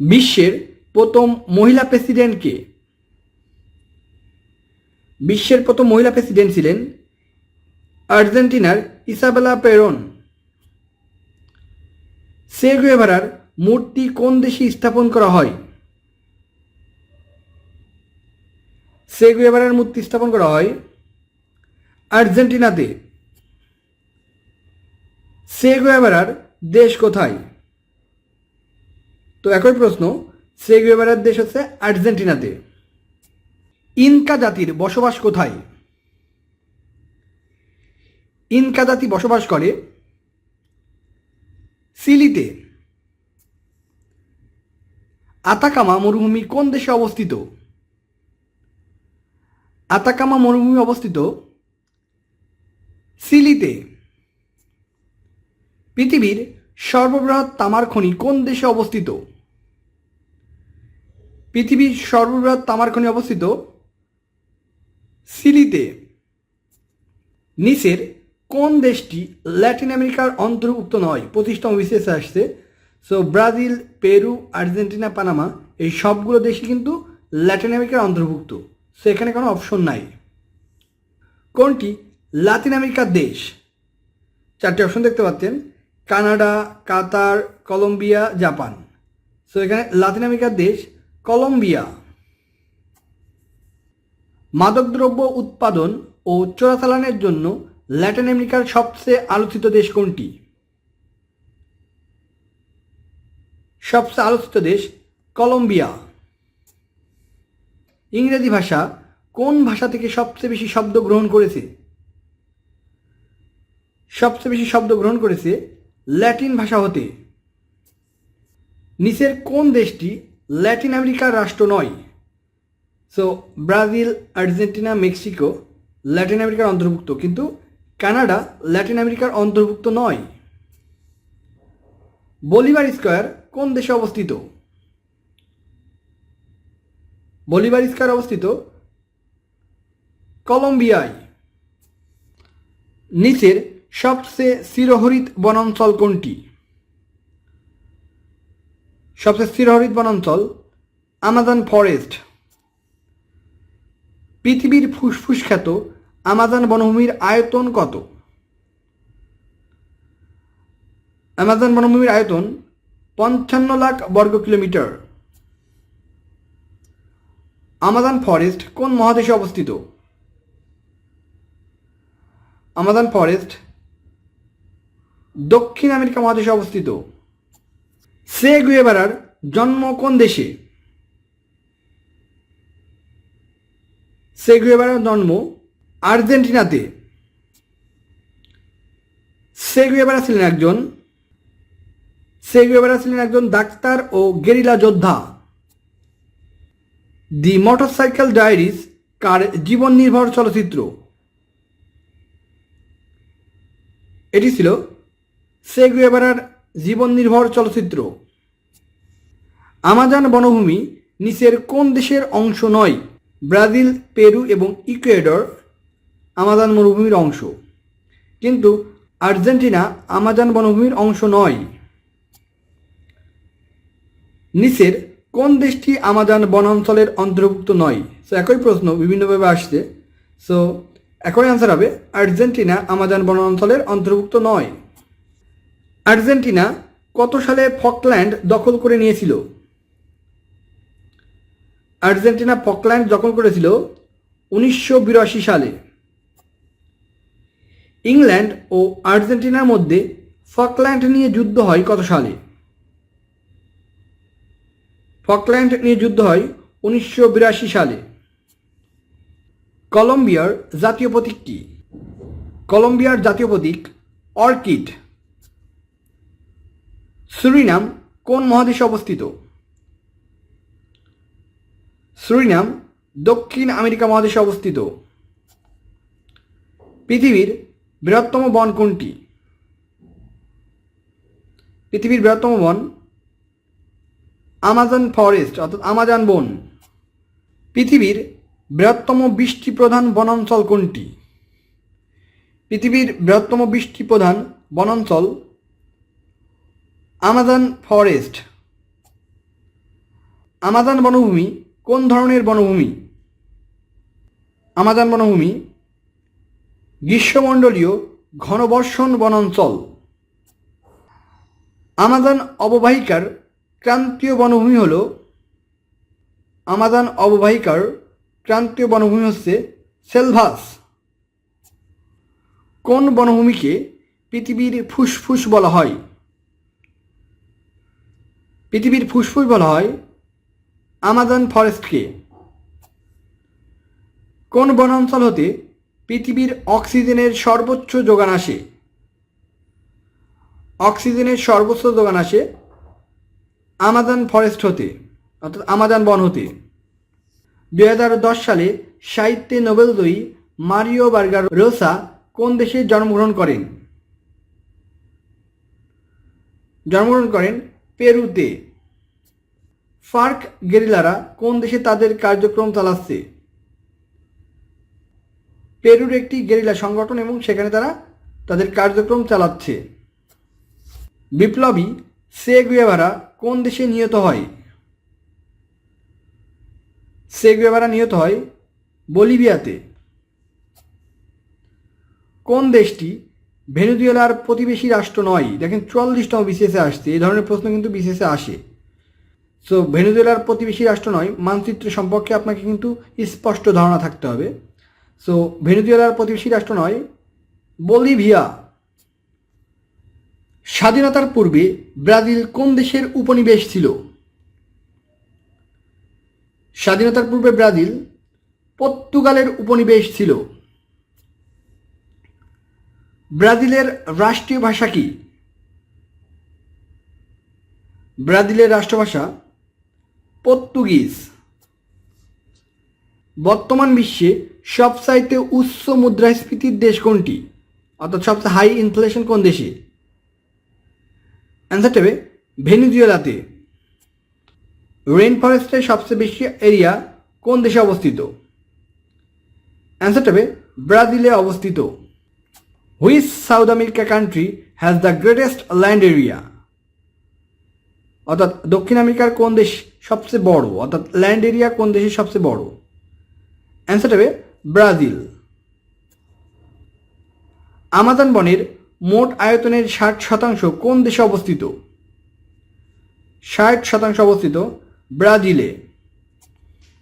বিশ্বের প্রথম মহিলা প্রেসিডেন্ট কে? বিশ্বের প্রথম মহিলা প্রেসিডেন্ট ছিলেন আর্জেন্টিনার ইসাবেলা পেরন। সে গুয়েভারার মূর্তি কোন দেশে স্থাপন করা হয়? সে গুয়েভারার মূর্তি স্থাপন করা হয় আর্জেন্টিনাতে। সে গুয়েভারার দেশ কোথায়? তো একই প্রশ্ন সে গুয়েভারার দেশ হচ্ছে আর্জেন্টিনাতে। ইনকা জাতির বসবাস কোথায়? ইনকা জাতি বসবাস করে সিলিতে। আতাকামা মরুভূমি কোন দেশে অবস্থিত? আতাকামা মরুভূমি অবস্থিত সিলিতে। পৃথিবীর সর্ববৃহৎ তামার খনি কোন দেশে অবস্থিত? পৃথিবীর সর্ববৃহৎ তামার খনি অবস্থিত সিলিতে। নিচের কোন দেশটি ল্যাটিন আমেরিকার অন্তর্ভুক্ত নয়? পঁচিশতম বিশেষে আসছে। So Brazil, Peru, Argentina, Panama, এই সবগুলো দেশই কিন্তু ল্যাটিন আমেরিকার অন্তর্ভুক্ত। সো এখানে কোনো অপশন নাই। কোনটি লাতিন আমেরিকার দেশ? চারটি অপশন দেখতে পাচ্ছেন। Canada, Qatar, Colombia, Japan. So এখানে লাতিন আমেরিকার দেশ কলম্বিয়া। মাদকদ্রব্য উৎপাদন ও চোরাচালানের জন্য ল্যাটিন আমেরিকার সবচেয়ে আলোচিত দেশ কোনটি? সবচেয়ে আলোচিত দেশ কলম্বিয়া। ইংরেজি ভাষা কোন ভাষা থেকে সবচেয়ে বেশি শব্দ গ্রহণ করেছে? সবচেয়ে বেশি শব্দ গ্রহণ করেছে ল্যাটিন ভাষা হতে। নিচের কোন দেশটি ল্যাটিন আমেরিকার রাষ্ট্র নয়। So Brazil, Argentina, Mexico Latin আমেরিকার অন্তর্ভুক্ত, কিন্তু কানাডা ল্যাটিন আমেরিকার অন্তর্ভুক্ত নয়। বলিভার স্কোয়ার কোন দেশে অবস্থিত? বলিভার স্কোয়ার অবস্থিত কলম্বিয়ায়। নিচের সবচেয়ে চিরহরিত বনাঞ্চল কোনটি? সবচেয়ে চিরহরিত বনাঞ্চল আমাজন ফরেস্ট। পৃথিবীর ফুসফুস খ্যাত আমাজন বনভূমির আয়তন কত? আমাজন বনভূমির আয়তন পঞ্চান্ন লাখ বর্গ কিলোমিটার। আমাজন ফরেস্ট কোন মহাদেশে অবস্থিত? আমাজন ফরেস্ট দক্ষিণ আমেরিকা মহাদেশে অবস্থিত। সে গুয়েবারার জন্ম কোন দেশে? সে গুয়েবারার জন্ম আর্জেন্টিনাতে। সে গুয়েবারা ছিলেন একজন, সে গুয়েবারা ছিলেন একজন ডাক্তার ও গেরিলা যোদ্ধা। দি মোটরসাইকেল ডায়েরিজ কার জীবন নির্ভর চলচ্চিত্র। এটি ছিল সে গুয়েবারার জীবন নির্ভর চলচ্চিত্র। আমাজন বনভূমি নিচের কোন দেশের অংশ নয়? ব্রাজিল, পেরু এবং ইকুয়েডর আমাজন মরুভূমির অংশ। কিন্তু আর্জেন্টিনা আমাজন বনভূমির অংশ নয়। নিচের কোন দেশটি আমাজন বনাঞ্চলের অন্তর্ভুক্ত নয়? সো একই প্রশ্ন বিভিন্নভাবে আসছে। সো একই আনসার হবে, আর্জেন্টিনা আমাজন বনাঞ্চলের অন্তর্ভুক্ত নয়। আর্জেন্টিনা কত সালে ফকল্যান্ড দখল করে নিয়েছিল? আর্জেন্টিনা ফকল্যান্ড দখল করেছিল উনিশশো বিরাশি সালে। ইংল্যান্ড ও আর্জেন্টিনার মধ্যে ফকল্যান্ড নিয়ে যুদ্ধ হয় কত সালে? ফকল্যান্ড নিয়ে যুদ্ধ হয় উনিশশো বিরাশি সালে। কলম্বিয়ার জাতীয় প্রতীক কি? কলম্বিয়ার জাতীয় প্রতীক অর্কিড। সুরিনাম কোন মহাদেশে অবস্থিত? সুরিনাম দক্ষিণ আমেরিকা মহাদেশে অবস্থিত। পৃথিবীর বৃহত্তম বন কোনটি? পৃথিবীর বৃহত্তম বন আমাজন ফরেস্ট, অর্থাৎ আমাজন বন। পৃথিবীর বৃহত্তম বৃষ্টি প্রধান বনাঞ্চল কোনটি? পৃথিবীর বৃহত্তম বৃষ্টি প্রধান বনাঞ্চল আমাজন ফরেস্ট। আমাজন বনভূমি, কোন ধরনের বনভূমি? আমাজন বনভূমি, গ্রীষ্মমণ্ডলীয় ঘনবর্ষণ বনাঞ্চল। আমাজন অববাহিকার ক্রান্তীয় বনভূমি হল আমাজন অববাহিকার ক্রান্তীয় বনভূমি হচ্ছে সেলভাস। কোন বনভূমিকে পৃথিবীর ফুসফুস বলা হয়? পৃথিবীর ফুসফুস বলা হয় আমাজন ফরেস্টকে কোন বনাঞ্চল হতে পৃথিবীর অক্সিজেনের সর্বোচ্চ যোগান আসে? অক্সিজেনের সর্বোচ্চ যোগান আসে আমাজন ফরেস্ট হতে, অর্থাৎ আমাজন বন হতে। দুই হাজার দশ সালে সাহিত্যে নোবেল নোবেলজয়ী মারিও বার্গার রোসা কোন দেশে জন্মগ্রহণ করেন? জন্মগ্রহণ করেন পেরুতে। ফার্ক গেরিলারা কোন দেশে তাদের কার্যক্রম চালাচ্ছে? পেরুর একটি গেরিলা সংগঠন এবং সেখানে তারা তাদের কার্যক্রম চালাচ্ছে। বিপ্লবী সেগুয়েভারা কোন দেশে নিহত হয়? সেগুয়েভারা নিহত হয় বলিভিয়াতে। কোন দেশটি ভেনেজুয়েলার প্রতিবেশী রাষ্ট্র নয়। দেখেন চুয়াল্লিশতম বিসিএসে আসছে, এই ধরনের প্রশ্ন কিন্তু বিসিএসে আসে। সো ভেনেজুয়েলার প্রতিবেশী রাষ্ট্র নয়, মানচিত্র সম্পর্কে আপনাকে কিন্তু স্পষ্ট ধারণা থাকতে হবে। সো ভেনেজুয়েলার প্রতিবেশী রাষ্ট্র নয়, বলিভিয়া। স্বাধীনতার পূর্বে ব্রাজিল কোন দেশের উপনিবেশ ছিল? স্বাধীনতার পূর্বে ব্রাজিল, পর্তুগালের উপনিবেশ ছিল। ব্রাজিলের রাষ্ট্রীয় ভাষা কি? ব্রাজিলের রাষ্ট্রভাষা পর্তুগিজ। বর্তমান বিশ্বে সবচাইতে উচ্চ মুদ্রাস্ফীতির দেশ কোনটি? অর্থাৎ সবচেয়ে হাই ইনফ্লেশন কোন দেশে? অ্যান্সারটা হবে ভেনিজুয়েলাতে। রেন ফরেস্টের সবচেয়ে বেশি এরিয়া কোন দেশে অবস্থিত? অ্যান্সারটা হবে ব্রাজিলে অবস্থিত। Which South America country has the greatest land area অর্থাৎ দক্ষিণ আমেরিকার কোন দেশ সবচেয়ে বড়? অর্থাৎ ল্যান্ড এরিয়া কোন দেশের সবচেয়ে বড়? অ্যান্সার হবে ব্রাজিল। আমাজন বনের মোট আয়তনের ষাট শতাংশ কোন দেশে অবস্থিত? ষাট শতাংশ অবস্থিত ব্রাজিলে।